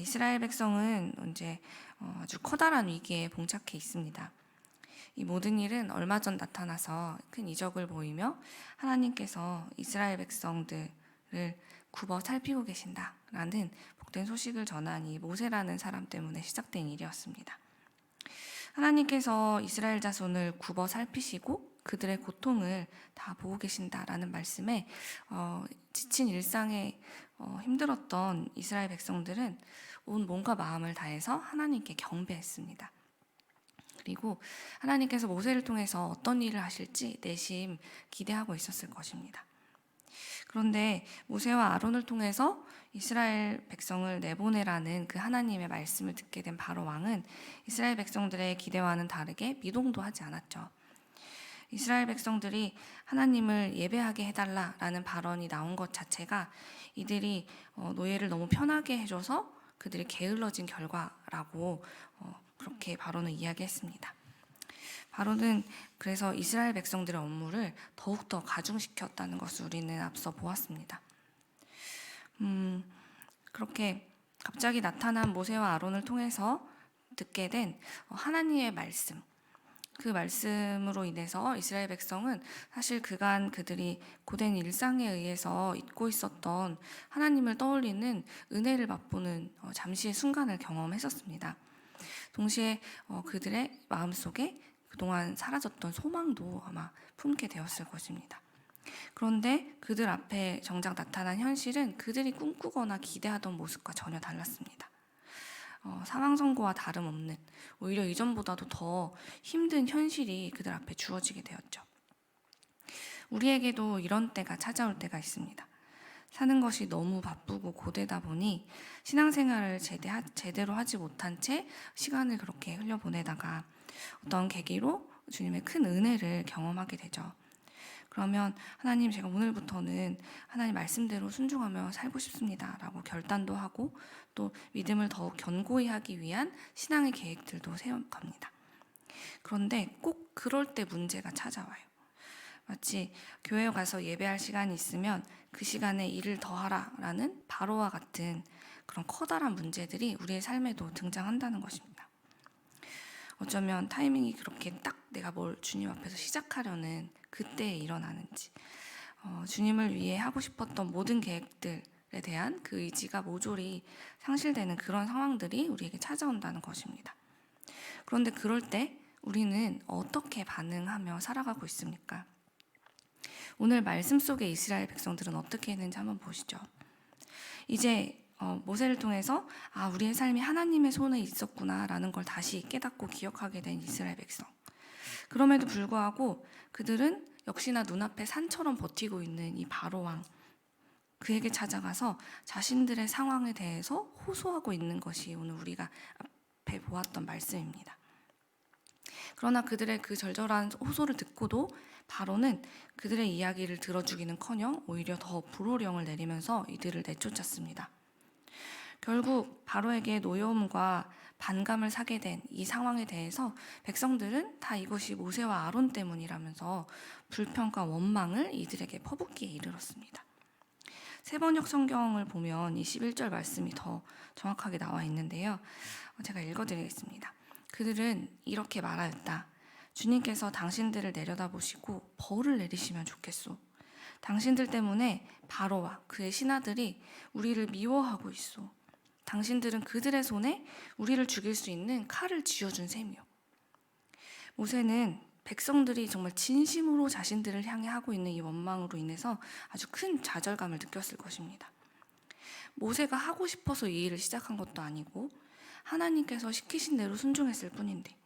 이스라엘 백성은 이제 어, 아주 커다란 위기에 봉착해 있습니다. 이 모든 일은 얼마 전 나타나서 큰 이적을 보이며 하나님께서 이스라엘 백성들을 굽어 살피고 계신다라는 복된 소식을 전한 이 모세라는 사람 때문에 시작된 일이었습니다. 하나님께서 이스라엘 자손을 굽어 살피시고 그들의 고통을 다 보고 계신다라는 말씀에 어, 지친 일상에 어, 힘들었던 이스라엘 백성들은 온 몸과 마음을 다해서 하나님께 경배했습니다. 그리고 하나님께서 모세를 통해서 어떤 일을 하실지 내심 기대하고 있었을 것입니다. 그런데 모세와 아론을 통해서 이스라엘 백성을 내보내라는 그 하나님의 말씀을 듣게 된 바로 왕은 이스라엘 백성들의 기대와는 다르게 미동도 하지 않았죠. 이스라엘 백성들이 하나님을 예배하게 해달라라는 발언이 나온 것 자체가 이들이 어, 노예를 너무 편하게 해줘서 그들이 게을러진 결과라고 어, 그렇게 바로는 이야기했습니다. 바로는 그래서 이스라엘 백성들의 업무를 더욱더 가중시켰다는 것을 우리는 앞서 보았습니다. 음, 그렇게 갑자기 나타난 모세와 아론을 통해서 듣게 된 어, 하나님의 말씀, 그 말씀으로 인해서 이스라엘 백성은 사실 그간 그들이 고된 일상에 의해서 잊고 있었던 하나님을 떠올리는 은혜를 맛보는 어, 잠시의 순간을 경험했었습니다. 동시에 어, 그들의 마음속에 그동안 사라졌던 소망도 아마 품게 되었을 것입니다. 그런데 그들 앞에 정작 나타난 현실은 그들이 꿈꾸거나 기대하던 모습과 전혀 달랐습니다. 어, 상황 선고와 다름없는 오히려 이전보다도 더 힘든 현실이 그들 앞에 주어지게 되었죠. 우리에게도 이런 때가 찾아올 때가 있습니다. 사는 것이 너무 바쁘고 고되다 보니 신앙생활을 제대, 제대로 하지 못한 채 시간을 그렇게 흘려보내다가 어떤 계기로 주님의 큰 은혜를 경험하게 되죠. 그러면 하나님 제가 오늘부터는 하나님 말씀대로 순종하며 살고 싶습니다. 라고 결단도 하고 또 믿음을 더욱 견고히 하기 위한 신앙의 계획들도 세워갑니다. 그런데 꼭 그럴 때 문제가 찾아와요. 마치 교회에 가서 예배할 시간이 있으면 그 시간에 일을 더 하라 라는 바로와 같은 그런 커다란 문제들이 우리의 삶에도 등장한다는 것입니다. 어쩌면 타이밍이 그렇게 딱 내가 뭘 주님 앞에서 시작하려는 그때에 일어나는지 어, 주님을 위해 하고 싶었던 모든 계획들에 대한 그 의지가 모조리 상실되는 그런 상황들이 우리에게 찾아온다는 것입니다. 그런데 그럴 때 우리는 어떻게 반응하며 살아가고 있습니까? 오늘 말씀 속의 이스라엘 백성들은 어떻게 했는지 한번 보시죠. 이제 어, 모세를 통해서 아 우리의 삶이 하나님의 손에 있었구나라는 걸 다시 깨닫고 기억하게 된 이스라엘 백성. 그럼에도 불구하고 그들은 역시나 눈앞에 산처럼 버티고 있는 이 바로 왕 그에게 찾아가서 자신들의 상황에 대해서 호소하고 있는 것이 오늘 우리가 앞에 보았던 말씀입니다. 그러나 그들의 그 절절한 호소를 듣고도 바로는 그들의 이야기를 들어주기는커녕 오히려 더 불호령을 내리면서 이들을 내쫓았습니다. 결국 바로에게 노여움과 반감을 사게 된 이 상황에 대해서 백성들은 다 이것이 모세와 아론 때문이라면서 불평과 원망을 이들에게 퍼붓기에 이르렀습니다. 세번역 성경을 보면 이 11절 말씀이 더 정확하게 나와 있는데요. 제가 읽어드리겠습니다. 그들은 이렇게 말하였다. 주님께서 당신들을 내려다보시고 벌을 내리시면 좋겠소. 당신들 때문에 바로와 그의 신하들이 우리를 미워하고 있소. 당신들은 그들의 손에 우리를 죽일 수 있는 칼을 쥐어준 셈이요. 모세는 백성들이 정말 진심으로 자신들을 향해 하고 있는 이 원망으로 인해서 아주 큰 좌절감을 느꼈을 것입니다. 모세가 하고 싶어서 이 일을 시작한 것도 아니고 하나님께서 시키신 대로 순종했을 뿐인데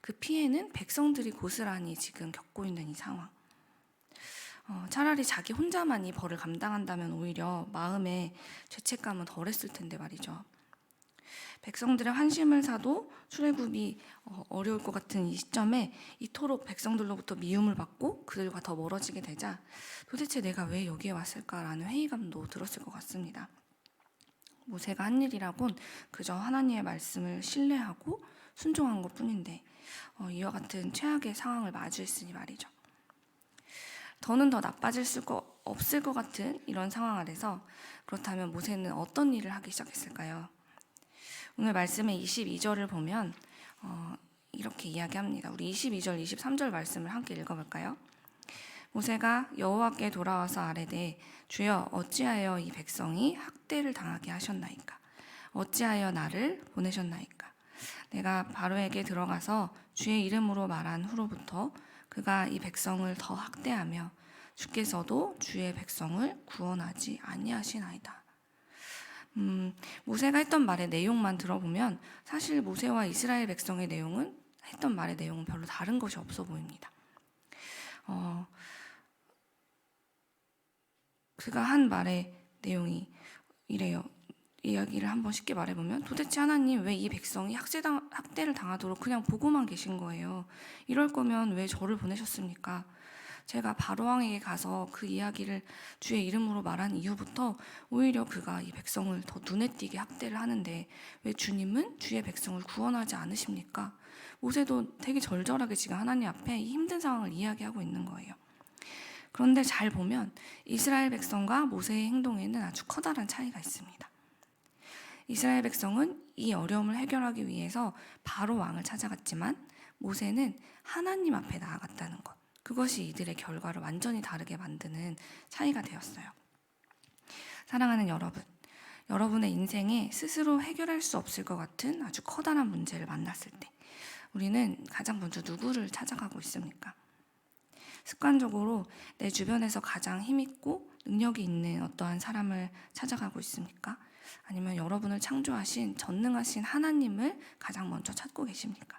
그 피해는 백성들이 고스란히 지금 겪고 있는 이 상황. 어, 차라리 자기 혼자만 이 벌을 감당한다면 오히려 마음에 죄책감은 덜했을 텐데 말이죠. 백성들의 환심을 사도 출애굽이 어, 어려울 것 같은 이 시점에 이토록 백성들로부터 미움을 받고 그들과 더 멀어지게 되자 도대체 내가 왜 여기에 왔을까라는 회의감도 들었을 것 같습니다. 모세가 한 일이라곤 그저 하나님의 말씀을 신뢰하고 순종한 것 뿐인데 어, 이와 같은 최악의 상황을 마주했으니 말이죠. 더는 더 나빠질 거 없을 것 같은 이런 상황 아래서 그렇다면 모세는 어떤 일을 하기 시작했을까요? 오늘 말씀의 22절을 보면 어, 이렇게 이야기합니다. 우리 22절, 23절 말씀을 함께 읽어볼까요? 모세가 여호와께 돌아와서 아뢰되 주여 어찌하여 이 백성이 학대를 당하게 하셨나이까? 어찌하여 나를 보내셨나이까? 내가 바로에게 들어가서 주의 이름으로 말한 후로부터 그가 이 백성을 더 학대하며 주께서도 주의 백성을 구원하지 아니하시나이다. 음, 모세가 했던 말의 내용만 들어보면 사실 모세와 이스라엘 백성의 내용은 했던 말의 내용은 별로 다른 것이 없어 보입니다. 어, 그가 한 말의 내용이 이래요. 이야기를 한번 쉽게 말해보면 도대체 하나님 왜 이 백성이 학대당, 학대를 당하도록 그냥 보고만 계신 거예요. 이럴 거면 왜 저를 보내셨습니까? 제가 바로왕에게 가서 그 이야기를 주의 이름으로 말한 이후부터 오히려 그가 이 백성을 더 눈에 띄게 학대를 하는데 왜 주님은 주의 백성을 구원하지 않으십니까? 모세도 되게 절절하게 지금 하나님 앞에 이 힘든 상황을 이야기하고 있는 거예요. 그런데 잘 보면 이스라엘 백성과 모세의 행동에는 아주 커다란 차이가 있습니다. 이스라엘 백성은 이 어려움을 해결하기 위해서 바로 왕을 찾아갔지만 모세는 하나님 앞에 나아갔다는 것. 그것이 이들의 결과를 완전히 다르게 만드는 차이가 되었어요. 사랑하는 여러분, 여러분의 인생에 스스로 해결할 수 없을 것 같은 아주 커다란 문제를 만났을 때 우리는 가장 먼저 누구를 찾아가고 있습니까? 습관적으로 내 주변에서 가장 힘있고 능력이 있는 어떠한 사람을 찾아가고 있습니까? 아니면 여러분을 창조하신 전능하신 하나님을 가장 먼저 찾고 계십니까?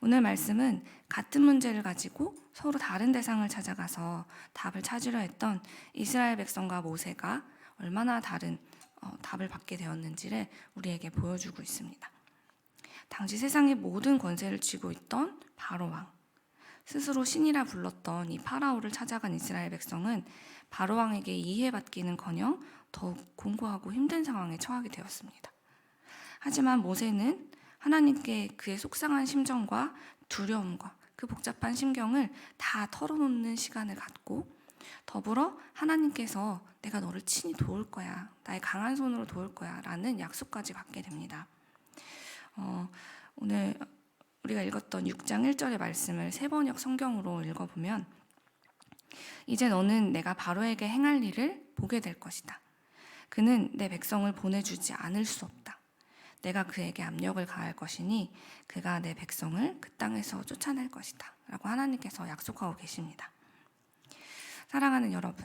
오늘 말씀은 같은 문제를 가지고 서로 다른 대상을 찾아가서 답을 찾으려 했던 이스라엘 백성과 모세가 얼마나 다른 어, 답을 받게 되었는지를 우리에게 보여주고 있습니다. 당시 세상의 모든 권세를 쥐고 있던 바로 왕, 스스로 신이라 불렀던 이 파라오를 찾아간 이스라엘 백성은 바로 왕에게 이해받기는커녕 더욱 공고하고 힘든 상황에 처하게 되었습니다. 하지만 모세는 하나님께 그의 속상한 심정과 두려움과 그 복잡한 심경을 다 털어놓는 시간을 갖고 더불어 하나님께서 내가 너를 친히 도울 거야. 나의 강한 손으로 도울 거야. 라는 약속까지 받게 됩니다. 어, 오늘 우리가 읽었던 6장 1절의 말씀을 세 번역 성경으로 읽어보면 이제 너는 내가 바로에게 행할 일을 보게 될 것이다. 그는 내 백성을 보내주지 않을 수 없다. 내가 그에게 압력을 가할 것이니 그가 내 백성을 그 땅에서 쫓아낼 것이다. 라고 하나님께서 약속하고 계십니다. 사랑하는 여러분,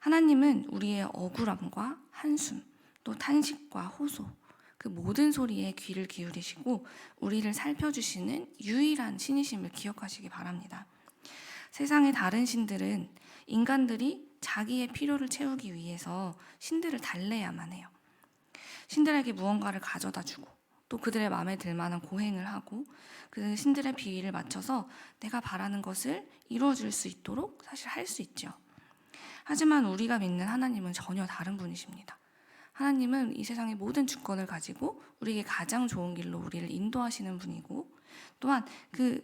하나님은 우리의 억울함과 한숨, 또 탄식과 호소, 그 모든 소리에 귀를 기울이시고 우리를 살펴주시는 유일한 신이심을 기억하시기 바랍니다. 세상의 다른 신들은 인간들이 자기의 필요를 채우기 위해서 신들을 달래야만 해요. 신들에게 무언가를 가져다 주고 또 그들의 마음에 들 만한 고행을 하고 그 신들의 비위를 맞춰서 내가 바라는 것을 이루어 줄 수 있도록 사실 할 수 있죠. 하지만 우리가 믿는 하나님은 전혀 다른 분이십니다. 하나님은 이 세상의 모든 주권을 가지고 우리에게 가장 좋은 길로 우리를 인도하시는 분이고 또한 그,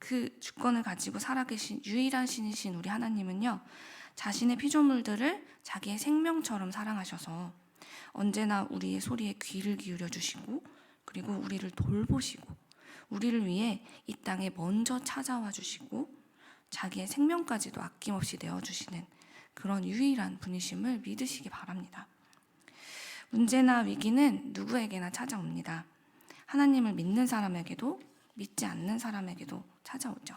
그 주권을 가지고 살아계신 유일한 신이신 우리 하나님은요, 자신의 피조물들을 자기의 생명처럼 사랑하셔서 언제나 우리의 소리에 귀를 기울여 주시고 그리고 우리를 돌보시고 우리를 위해 이 땅에 먼저 찾아와 주시고 자기의 생명까지도 아낌없이 내어 주시는 그런 유일한 분이심을 믿으시기 바랍니다. 문제나 위기는 누구에게나 찾아옵니다. 하나님을 믿는 사람에게도 믿지 않는 사람에게도 찾아오죠.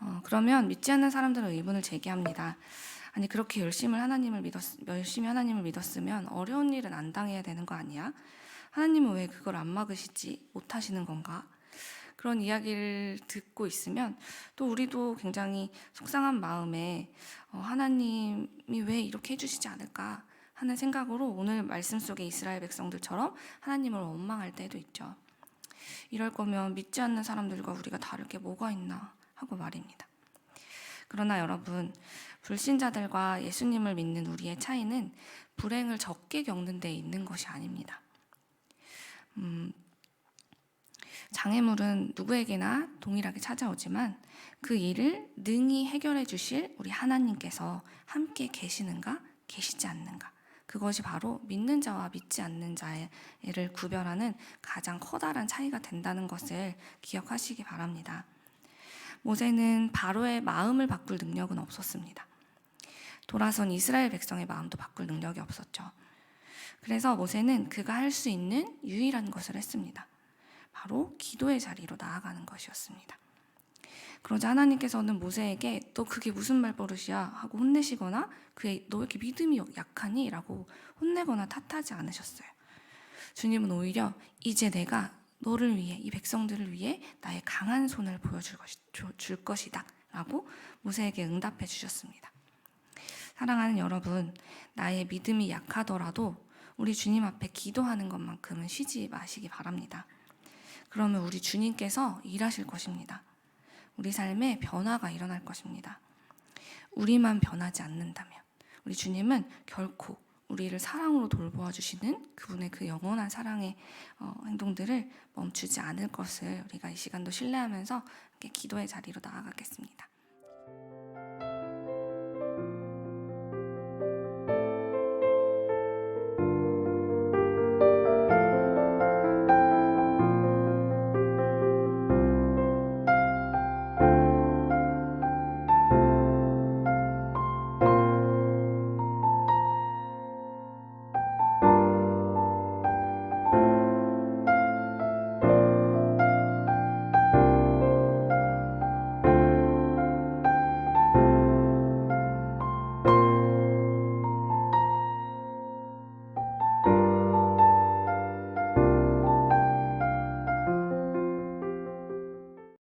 어, 그러면 믿지 않는 사람들은 의문을 제기합니다. 아니 그렇게 열심히 하나님을 믿었 열심히 하나님을 믿었으면 어려운 일은 안 당해야 되는 거 아니야? 하나님은 왜 그걸 안 막으시지 못하시는 건가? 그런 이야기를 듣고 있으면 또 우리도 굉장히 속상한 마음에 어, 하나님이 왜 이렇게 해주시지 않을까 하는 생각으로 오늘 말씀 속의 이스라엘 백성들처럼 하나님을 원망할 때도 있죠. 이럴 거면 믿지 않는 사람들과 우리가 다를 게 뭐가 있나 하고 말입니다. 그러나 여러분, 불신자들과 예수님을 믿는 우리의 차이는 불행을 적게 겪는 데 있는 것이 아닙니다. 음, 장애물은 누구에게나 동일하게 찾아오지만 그 일을 능히 해결해 주실 우리 하나님께서 함께 계시는가, 계시지 않는가. 그것이 바로 믿는 자와 믿지 않는 자를 구별하는 가장 커다란 차이가 된다는 것을 기억하시기 바랍니다. 모세는 바로의 마음을 바꿀 능력은 없었습니다. 돌아선 이스라엘 백성의 마음도 바꿀 능력이 없었죠. 그래서 모세는 그가 할 수 있는 유일한 것을 했습니다. 바로 기도의 자리로 나아가는 것이었습니다. 그러자 하나님께서는 모세에게 너 그게 무슨 말버릇이야 하고 혼내시거나 그의 너 이렇게 믿음이 약하니? 라고 혼내거나 탓하지 않으셨어요. 주님은 오히려 이제 내가 너를 위해 이 백성들을 위해 나의 강한 손을 보여줄 것이, 줄 것이다 라고 모세에게 응답해 주셨습니다. 사랑하는 여러분, 나의 믿음이 약하더라도 우리 주님 앞에 기도하는 것만큼은 쉬지 마시기 바랍니다. 그러면 우리 주님께서 일하실 것입니다. 우리 삶에 변화가 일어날 것입니다. 우리만 변하지 않는다면 우리 주님은 결코 우리를 사랑으로 돌보아 주시는 그분의 그 영원한 사랑의 어, 행동들을 멈추지 않을 것을 우리가 이 시간도 신뢰하면서 기도의 자리로 나아가겠습니다.